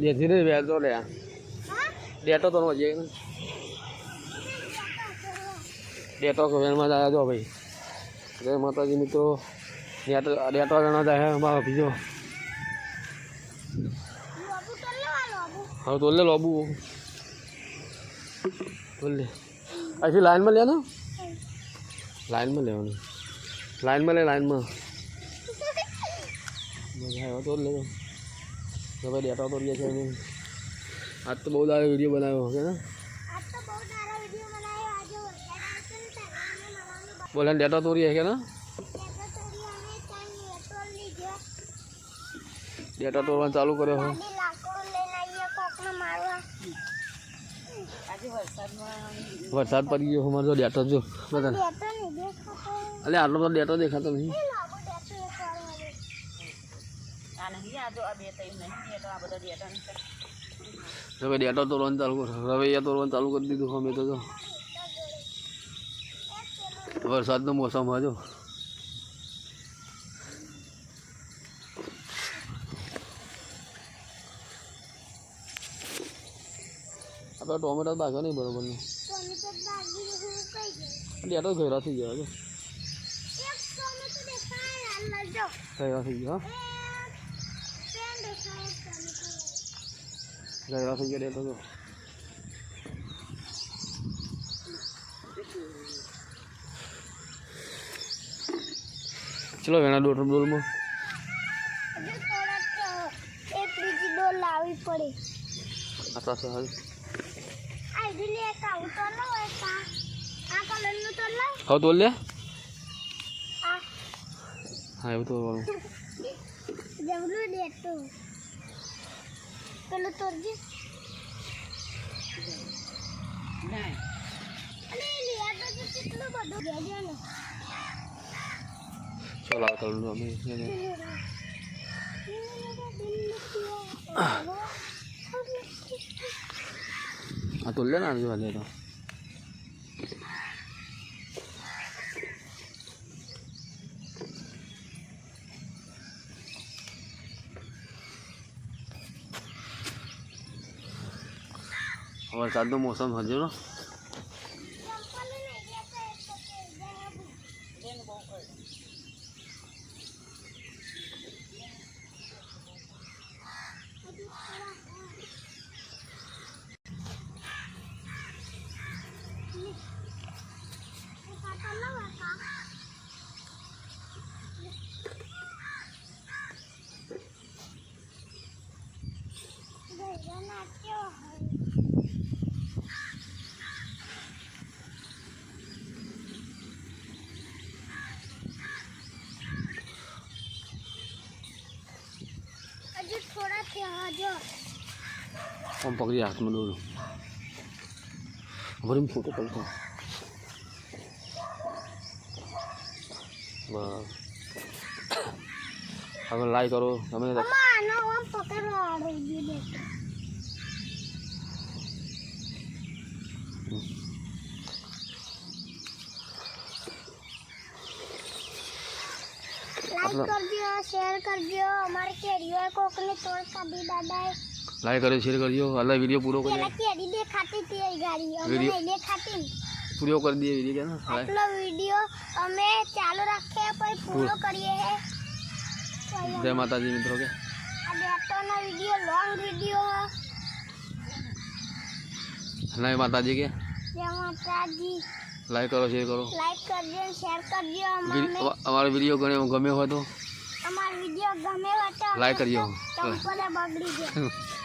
દેથી ને વેચો લે ડેટો તો નો ડેટો વેણમાં જાય જો ભાઈ. જય માતાજી મિત્રો ડેટો ડેટો જણા જાય અમારો બીજો. હવે તોલે લોબુ. તોલે લે. અહીંથી લાઈનમાં લે ને? લાઈનમાં લેવાનું. લાઈનમાં લે લાઈનમાં. મજા આવ્યો તો જ લેજો તો ભાઈ ડેટા તો રહ્યા છે એને આજ તો બહુ સારો વીડિયો બનાવ્યો છે ને? તો તારે બોલે ડેટા તોડી છે ને ડેટા તોડવાનું ચાલુ કર્યો છે ગાડી લાકડું લઈને આવીએ કોકને મારવા. વરસાદ પડી ગયો અમારે તો ડેટો જો બધા અલે આટલો બધો ડેટો દેખાતો નહીં. તો ભાઈ ડેટો તોડવાનું ચાલુ કરો. રવૈયા તોડવાનું ચાલુ કરી દીધું અમે તો જો. વરસાદનો મોસમ હજો આપણે ટોમેટો ભાગો નહીં બરોબર ગઈ ડેટો ઘેરા થઈ ગયા છે ઘેરા થઈ ગયા. ઘેરા થઈ ગયા તો ચલો વેણા દોઢ ડોલમાં એક બીજી ડોલ લાવવી પડે આ પાસે હાલ આ ઇડલી એક આવું તો ન હોય કા આ કલરનું તો લા હવે તો લે હા એવું તોડવાનું જમલું દેતું પેલું તોડજે અને એ લિયા તો જે કેટલું બધું ભેજે ને ચલો આ કલરનું અમે એને આ તોડ લે ને વરસાદનો મોસમ હજુ નો હજુ થોડા થયા જો આમ પકડી હાથમાં દોરું ભરીને ફોટો કરતો બસ હવે લાઈ કરો તમે મમ્મા આનો આમ પકડવા વાળો ઈ લાઈક કરજો શેર કરજો. અમારે કેરીઓ કોકને તોડ કાઢી દાદાએ. લાઈક કર્યો શેર કરજો. અલા વીડિયો પૂરો કરજો કેરી દેખાતી હતી ગાડી. અમે દેખાતી. પૂરો કરી દઈએ વીડિયો કે ના આટલો વિડિયો અમે ચાલુ રાખીએ પછી પૂરો કરીએ. હે જય માતાજી મિત્રો કે? આ બેટોનો વીડિયો લોંગ વીડિયો જય માતાજી કે? જય માતાજી. લાઈક કરો શેર કરો. લાઈક કરજો શેર કરજો અમારો. વીડિયો ગમે ગમ્યો હોય તો? અમારો વીડિયો ગમે હોય તો લાઈક કરજો. ચંપલે બગડી જાય.